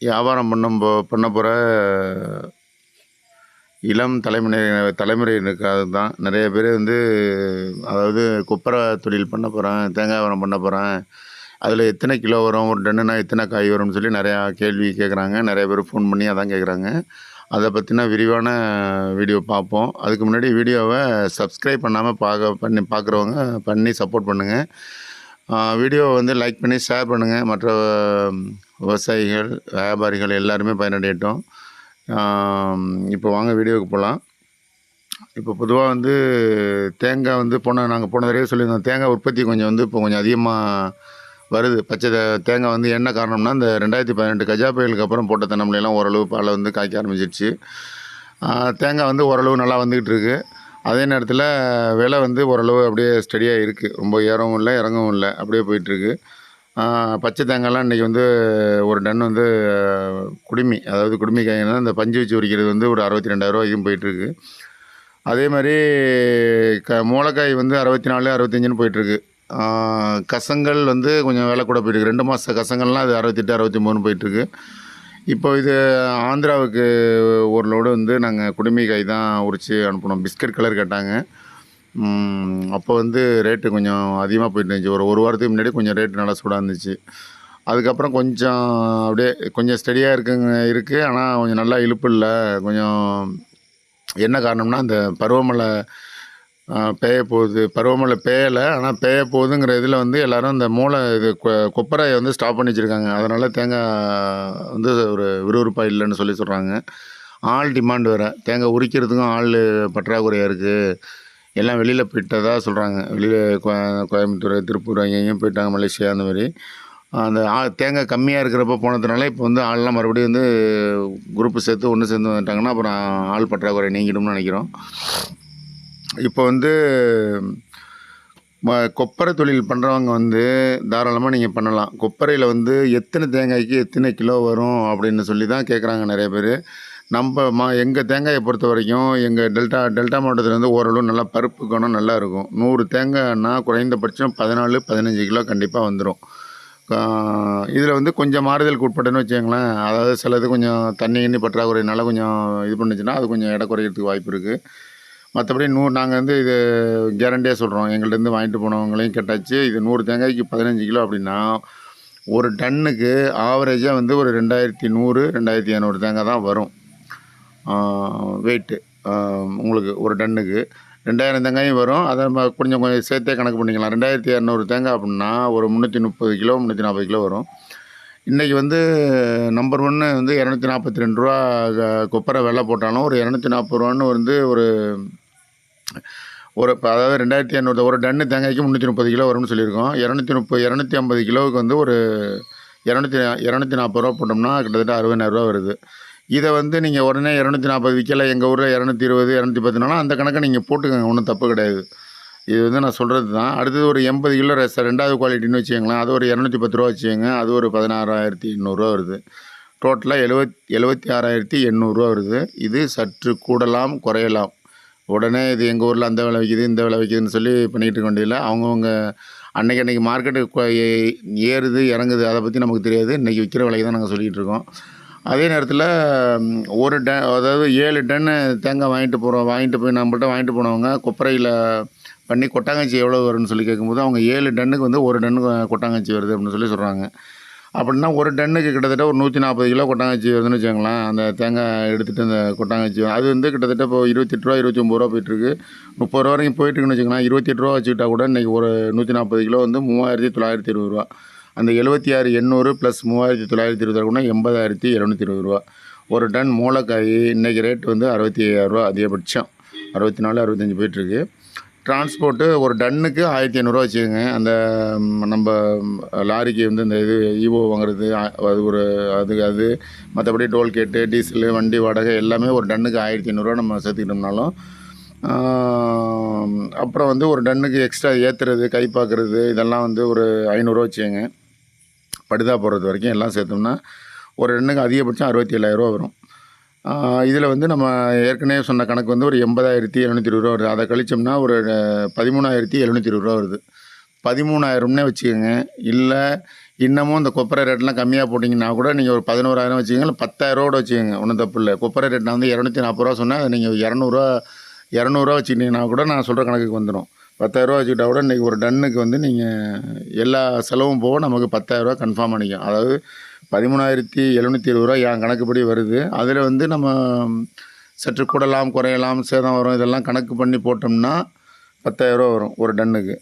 வியாபாரம் பண்ணும் போ பண்ண போகிற இளம் தலைமுறை தலைமுறையினருக்காக தான். நிறைய பேர் வந்து அதாவது கொப்பரை தொழில் பண்ண போகிறேன் தேங்காய் வியாபாரம் பண்ண போகிறேன் அதில் எத்தனை கிலோ வரும் ஒரு டன்னுனா எத்தனை காய் வரும்னு சொல்லி நிறையா கேள்வி கேட்குறாங்க நிறைய பேர் ஃபோன் பண்ணி அதான் கேட்குறாங்க அதை பற்றின விரிவான வீடியோ பார்ப்போம். அதுக்கு முன்னாடி வீடியோவை சப்ஸ்கிரைப் பண்ணாமல் பார்க்க பண்ணி பார்க்குறவங்க பண்ணி சப்போர்ட் பண்ணுங்கள் வீடியோவை வந்து லைக் பண்ணி ஷேர் பண்ணுங்கள் மற்ற விவசாயிகள் வியாபாரிகள் எல்லாருமே பயனடையட்டும். இப்போ வாங்க வீடியோவுக்கு போகலாம் இப்போ பொதுவாக வந்து தேங்காய் வந்து போன நாங்கள் போன தடவை சொல்லியிருந்தோம். தேங்காய் உற்பத்தி கொஞ்சம் வந்து இப்போ கொஞ்சம் அதிகமாக வருது. பச்சை தேங்காய் வந்து என்ன காரணம்னா இந்த ரெண்டாயிரத்தி பதினெட்டு கஜா புயலுக்கு அப்புறம் போட்ட தென்னம்பிள்ளைலாம் ஓரளவு பாலை வந்து காய்க்க ஆரம்பிச்சிருச்சு. தேங்காய் வந்து ஓரளவு நல்லா வந்துக்கிட்டு இருக்குது அதே நேரத்தில் விலை வந்து ஓரளவு அப்படியே ஸ்டடியாக இருக்குது ரொம்ப ஏறவும் இல்லை இறங்கவும் இல்லை. அப்படியே போயிட்டுருக்கு பச்சை தேங்காய்லாம் இன்றைக்கி வந்து ஒரு டன் வந்து குடுமி அதாவது குடுமி காய்னா இந்த பஞ்சு வச்சு உரிக்கிறது வந்து ஒரு அறுபத்தி ரெண்டாயிரரூவா வரைக்கும் போயிட்டுருக்கு அதே மாதிரி க மூளைக்காய் வந்து அறுபத்தி நாலு அறுபத்தஞ்சுன்னு போயிட்டுருக்கு கசங்கள் வந்து கொஞ்சம் விலை கூட போயிட்டுருக்கு ரெண்டு மாத கசங்கள்லாம் அது அறுபத்தெட்டு அறுபத்தி மூணு போயிட்டுருக்கு இப்போ இது ஆந்திராவுக்கு ஒரு லோடு வந்து நாங்கள் குடுமி கை தான் உரித்து அனுப்பினோம். பிஸ்கட் கலர் கேட்டாங்க. அப்போ வந்து ரேட்டு கொஞ்சம் அதிகமாக போயிட்டு இருந்துச்சு. ஒரு ஒரு வாரத்துக்கு முன்னாடி கொஞ்சம் ரேட்டு நல்லா சூடாக இருந்துச்சு. அதுக்கப்புறம் கொஞ்சம் அப்படியே கொஞ்சம் ஸ்டடியாக இருக்குங்க இருக்குது ஆனால் கொஞ்சம் நல்லா இழுப்பு இல்லை. கொஞ்சம் என்ன காரணம்னா அந்த பருவமழை பெய்ய போகுது. பருவமழை பெய்யலை ஆனால் பெய்ய போகுதுங்கிற இதில் வந்து எல்லாரும் இந்த மூளை இது கொ- கொப்பரையை வந்து ஸ்டாப் பண்ணி வச்சுருக்காங்க. அதனால் தேங்காய் வந்து ஒரு விறுவிறுப்பாக இல்லைன்னு சொல்லி சொல்கிறாங்க ஆள் டிமாண்ட் வேறு. தேங்காய் உரிக்கிறதுக்கும் ஆள் பற்றாக்குறையாக இருக்குது எல்லாம் வெளியில் போயிட்டதாக சொல்கிறாங்க வெளியில் கோயம்புத்தூர் திருப்பூர் அங்கேயும் போயிட்டாங்க மலேசியா அந்த மாதிரி. அந்த ஆ தேங்காய் கம்மியாக இருக்கிறப்ப போனதுனால இப்போ வந்து ஆள்லாம் மறுபடியும் வந்து குரூப்பு சேர்த்து ஒன்று சேர்ந்து வந்துட்டாங்கன்னா அப்புறம் ஆள் பற்றாக்குறை நீங்கிடும்னு நினைக்கிறோம். இப்போ வந்து ம- கொப்பரை தொழில் பண்ணுறவங்க வந்து தாராளமாக நீங்கள் பண்ணலாம். கொப்பரையில் வந்து எத்தனை தேங்காய்க்கு எத்தனை கிலோ வரும் அப்படின்னு சொல்லி தான் கேட்குறாங்க நிறைய பேர். நம்ம மா எங்கள் தேங்காயை பொறுத்த வரைக்கும் எங்கள் டெல்டா டெல்டா மாவட்டத்தில் வந்து ஓரளவு நல்லா பருப்பு குணம் நல்லா இருக்கும். நூறு தேங்காய்னா குறைந்தபட்சம் பதினாலு பதினஞ்சு கிலோ கண்டிப்பாக வந்துடும் இதில் வந்து கொஞ்சம் மாறுதலுக்கு உட்பட்டுன்னு வச்சுக்கோங்களேன். அதாவது சிலது கொஞ்சம் தண்ணி கிண்ணி பற்றாக்குறையினால கொஞ்சம் இது பண்ணுச்சுன்னா அது கொஞ்சம் எடை குறையிறதுக்கு வாய்ப்பு இருக்குது மற்றபடி நூறு நாங்கள் வந்து இது கேரண்டியாக சொல்கிறோம் எங்கள்கிட்டருந்து வாங்கிட்டு போனவங்களையும் கேட்டாச்சு. இது நூறு தேங்காய்க்கு பதினஞ்சு கிலோ அப்படின்னா ஒரு டன்னுக்கு ஆவரேஜாக வந்து ஒரு ரெண்டாயிரத்தி நூறு ரெண்டாயிரத்தி இரநூறு தேங்காய் தான் வரும். வெயிட்டு உங்களுக்கு ஒரு டன்னுக்கு ரெண்டாயிரம் தேங்காயும் வரும். அதை நம்ம கொஞ்சம் கொஞ்சம் சேர்த்தே கணக்கு பண்ணிக்கலாம். ரெண்டாயிரத்தி இரநூறு தேங்காய் அப்படின்னா ஒரு முந்நூற்றி முப்பது கிலோ முந்நூற்றி நாற்பது கிலோ வரும். இன்றைக்கி வந்து நம்பர் ஒன்று வந்து இரநூத்தி நாற்பத்தி ரெண்டு ரூபா க- கொப்பரை வெலை போட்டாலும் ஒரு இரநூத்தி நாற்பது ரூபான்னு வந்து ஒரு ஒரு இப்போ அதாவது ரெண்டாயிரத்தி ஐநூறு ஒரு டன்னு தேங்காய்க்கு முந்நூற்றி முப்பது கிலோ வரும்னு சொல்லியிருக்கோம். இரநூத்தி முப்பது இரநூத்தி ஐம்பது கிலோவுக்கு வந்து ஒரு இரநூத்தி இரநூத்தி நாற்பது ரூபா போட்டோம்னா கிட்டத்தட்ட அறுபதாயிரரூபா வருது. இதை வந்து நீங்கள் உடனே இரநூத்தி நாற்பது விற்கலை எங்கள் ஊரில் இரநூத்தி இருபது இரநூத்தி பத்துனாலும் அந்த கணக்கை நீங்கள் போட்டுக்கோங்க ஒன்றும் தப்பு கிடையாது. இது வந்து நான் சொல்கிறது தான். அடுத்தது ஒரு எண்பது கிலோ ரெஸ் ரெண்டாவது குவாலிட்டின்னு வச்சுக்கோங்களேன் அது ஒரு இரநூத்தி பத்து ரூபா வச்சுக்கோங்க அது ஒரு பதினாறாயிரத்தி எண்ணூறுரூவா வருது. டோட்டலாக எழுவத் எழுபத்தி ஆறாயிரத்தி எண்ணூறுரூவா வருது. இது சற்று கூடலாம் குறையலாம். உடனே இது எங்கள் ஊரில் அந்த விலை விற்கிது இந்த விலை விற்கிதுன்னு சொல்லி பண்ணிகிட்டு இருக்க வேண்டியதில்லை. அவங்கவுங்க அன்றைக்கி அன்றைக்கி மார்க்கெட்டு ஏறுது இறங்குது அதை பற்றி நமக்கு தெரியாது. இன்றைக்கி விற்கிற விலைக்கு தான் நாங்கள் சொல்லிகிட்டு இருக்கோம். அதே நேரத்தில் ஒரு டன் அதாவது ஏழு டன்னு தேங்காய் வாங்கிட்டு போகிறோம் வாங்கிட்டு போய் நம்மள்ட்ட வாங்கிட்டு போனவங்க கொப்பரையில் பண்ணி கொட்டாங்கச்சி எவ்வளோ வரும்னு சொல்லி கேட்கும்போது அவங்க ஏழு டன்னுக்கு வந்து ஒரு டன்னு கொட்டாங்கச்சி வருது அப்படின்னு சொல்லி சொல்கிறாங்க அப்படின்னா ஒரு டன்னுக்கு கிட்டத்தட்ட ஒரு நூற்றி நாற்பது கிலோ கொட்டாங்கச்சி வருதுன்னு வச்சுக்கோங்களேன். அந்த தேங்காய் எடுத்துகிட்டு அந்த கொட்டாங்கச்சி அது வந்து கிட்டத்தட்ட இப்போ இருபத்தெட்டு ரூபா இருபத்தொம்பது ரூபா போயிட்டுருக்கு. முப்பது ரூபா வரைக்கும் போயிட்டுருக்குன்னு வச்சுக்கோங்களேன். இருபத்தெட்டு ரூபா வச்சுக்கிட்டா கூட இன்றைக்கி ஒரு நூற்றி நாற்பது கிலோ வந்து மூவாயிரத்தி தொள்ளாயிரத்தி இருபது ரூபா. அந்த எழுபத்தி ஆறு எண்ணூறு ப்ளஸ் மூவாயிரத்தி தொள்ளாயிரத்தி இருபது ரூபா எண்பதாயிரத்தி இரநூத்தி இருபது ரூபா. ஒரு டன் மூளைக்காய் இன்றைக்கி ரேட் வந்து அறுபத்தி ஐயாயிரரூவா அதிகபட்சம். அறுபத்தி நாலு அறுபத்தஞ்சி போயிட்டுருக்கு. டிரான்ஸ்போர்ட்டு ஒரு டன்னுக்கு ஆயிரத்தி ஐநூறுரூவா வச்சுக்கோங்க. அந்த நம்ம லாரிக்கு வந்து இந்த இது ஈவோ வாங்குறது அது ஒரு அது அது மற்றபடி டோல்கேட்டு டீசலு வண்டி வாடகை எல்லாமே ஒரு டன்னுக்கு ஆயிரத்தி ஐநூறுரூவா நம்ம சேர்த்துக்கிட்டோம்னாலும் அப்புறம் வந்து ஒரு டன்னுக்கு எக்ஸ்ட்ரா ஏற்றுறது கை பார்க்குறது இதெல்லாம் வந்து ஒரு ஐநூறுரூவா வச்சுக்கோங்க. படுதா போடுறது வரைக்கும் எல்லாம் சேர்த்தோம்னா ஒரு டன்னுக்கு அதிகபட்சம் அறுபத்தி ஏழாயிரரூவா வரும். இதில் வந்து நம்ம ஏற்கனவே சொன்ன கணக்கு வந்து ஒரு எண்பதாயிரத்தி எழுநூற்றி இருபது ரூபா வருது. அதை கழிச்சோம்னா ஒரு பதிமூணாயிரத்தி எழுநூற்றி இருபது ரூபா வருது. பதிமூணாயிரம்னே வச்சுக்கோங்க. இல்லை இன்னமும் இந்த கொப்பரை ரேட்லாம் கம்மியாக போட்டிங்கன்னா கூட நீங்கள் ஒரு பதினோராயிரம் வச்சுக்கோங்க. இல்லை பத்தாயிரரூவோட வச்சுக்கோங்க. ஒன்றும் தப்பு இல்லை. கொப்பரை ரேட் நான் வந்து இரநூத்தி நாற்பது ரூபா சொன்னால் அதை நீங்கள் இரநூறுவா இரநூறுவா வச்சுக்கிட்டீங்கன்னா கூட நான் சொல்கிற கணக்குக்கு வந்துடும் பத்தாயிரரூவா வச்சுக்கிட்டா கூட இன்றைக்கி ஒரு டன்னுக்கு வந்து நீங்கள் எல்லா செலவும் போக நமக்கு பத்தாயிரரூவா கன்ஃபார்ம் பண்ணிக்கும். அதாவது பதிமூணாயிரத்தி எழுநூற்றி இருபது ரூபா என் கணக்குப்படி வருது. அதில் வந்து நம்ம சற்று கூடலாம் குறையலாம் சேதம் வரும் இதெல்லாம் கணக்கு பண்ணி போட்டோம்னா பத்தாயிரரூவா வரும் ஒரு டன்னுக்கு.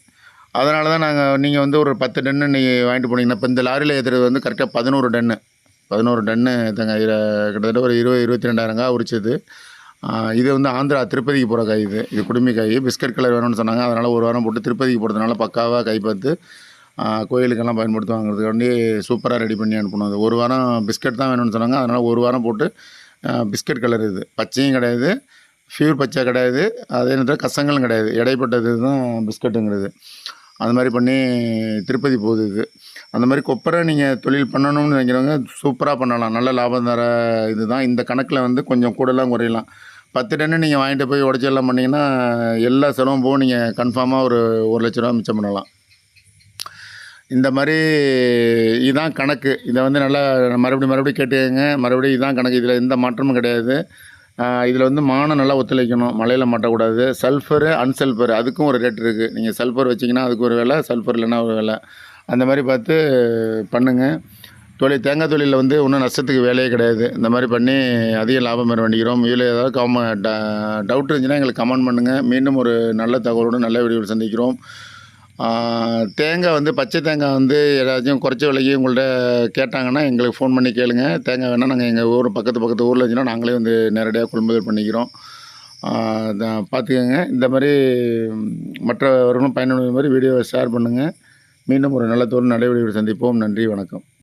அதனால தான் நாங்கள் நீங்கள் வந்து ஒரு பத்து டன்னு நீங்கள் வாங்கிட்டு போனீங்கன்னா இப்போ இந்த லாரியில் ஏற்றுறது வந்து கரெக்டாக பதினோரு டன்னு. பதினோரு டன்னு தங்க கிட்டத்தட்ட ஒரு இருபது இருபத்தி ரெண்டாயிரம் காய் உரிச்சது இது வந்து ஆந்திரா திருப்பதிக்கு போகிற காய் இது. இது குடுமி காய் பிஸ்கட் கலர் வேணும்னு சொன்னாங்க. அதனால் ஒரு வாரம் போட்டு திருப்பதிக்கு போகிறதுனால பக்காவாக கை பார்த்து கோயிலுக்கெல்லாம் பயன்படுத்துவாங்கிறதுக்காண்டி சூப்பராக ரெடி பண்ணி அனுப்பணும். அது ஒரு வாரம் பிஸ்கட் தான் வேணும்னு சொன்னாங்க. அதனால் ஒரு வாரம் போட்டு பிஸ்கட் கலர் இது. பச்சையும் கிடையாது ஃபியூர் பச்சை கிடையாது அதே நேரத்தில் கசங்களும் கிடையாது. இடைப்பட்டது தான் பிஸ்கட்டுங்கிறது. அது மாதிரி பண்ணி திருப்பதி போகுது இது. அந்த மாதிரி கொப்பரை நீங்கள் தொழில் பண்ணணும்னு நினைக்கிறவங்க சூப்பராக பண்ணலாம். நல்ல லாபம் தர இதுதான். இந்த கணக்கில் வந்து கொஞ்சம் கூடலாம் குறையலாம். பத்து டன்னு நீங்கள் வாங்கிட்டு போய் உடச்சி எல்லாம் பண்ணிங்கன்னா எல்லா செலவும் போக நீங்கள் கன்ஃபார்மாக ஒரு ஒரு லட்ச ரூபா மிச்சம் பண்ணலாம். இந்த மாதிரி இதுதான் கணக்கு. இதை வந்து நல்லா மறுபடியும் மறுபடியும் கேட்டுக்கங்க. மறுபடியும் இதுதான் கணக்கு. இதில் எந்த மாற்றமும் கிடையாது. இதில் வந்து மானம் நல்லா ஒத்துழைக்கணும். மழையில் மாட்டக்கூடாது. சல்ஃபரு அன்சல்ஃபர் அதுக்கும் ஒரு ரேட் இருக்குது நீங்கள் சல்ஃபர் வச்சிங்கன்னா அதுக்கு ஒரு வேலை சல்ஃபர் இல்லைன்னா ஒரு வேலை. அந்த மாதிரி பார்த்து பண்ணுங்கள் தொழில் தேங்காய் தொழிலில் வந்து ஒன்றும் நஷ்டத்துக்கு வேலையே கிடையாது. இந்த மாதிரி பண்ணி அதிக லாபம் பெற வேண்டிக்கிறோம். இதில் ஏதாவது கம டவுட் இருந்துச்சுன்னா எங்களுக்கு கமெண்ட் பண்ணுங்கள் மீண்டும் ஒரு நல்ல தகவலோடு நல்ல வீடியோவில் சந்திக்கிறோம். தேங்காய் வந்து பச்சை தேங்காய் வந்து ஏதாச்சும் குறைச்ச விலைக்கு உங்கள்கிட்ட கேட்டாங்கன்னா எங்களுக்கு ஃபோன் பண்ணி கேளுங்க. தேங்காய் வேணால் நாங்கள் எங்கள் ஊர் பக்கத்து பக்கத்து ஊரில் இருந்துச்சுன்னா நாங்களே வந்து நேரடியாக கொள்முதல் பண்ணிக்கிறோம். பார்த்துக்கோங்க இந்த மாதிரி மற்றவர்களும் பயனுள்ள மாதிரி வீடியோவை ஷேர் பண்ணுங்கள் மீண்டும் ஒரு நல்ல தோல் நடைவெளியில் சந்திப்போம். நன்றி வணக்கம்.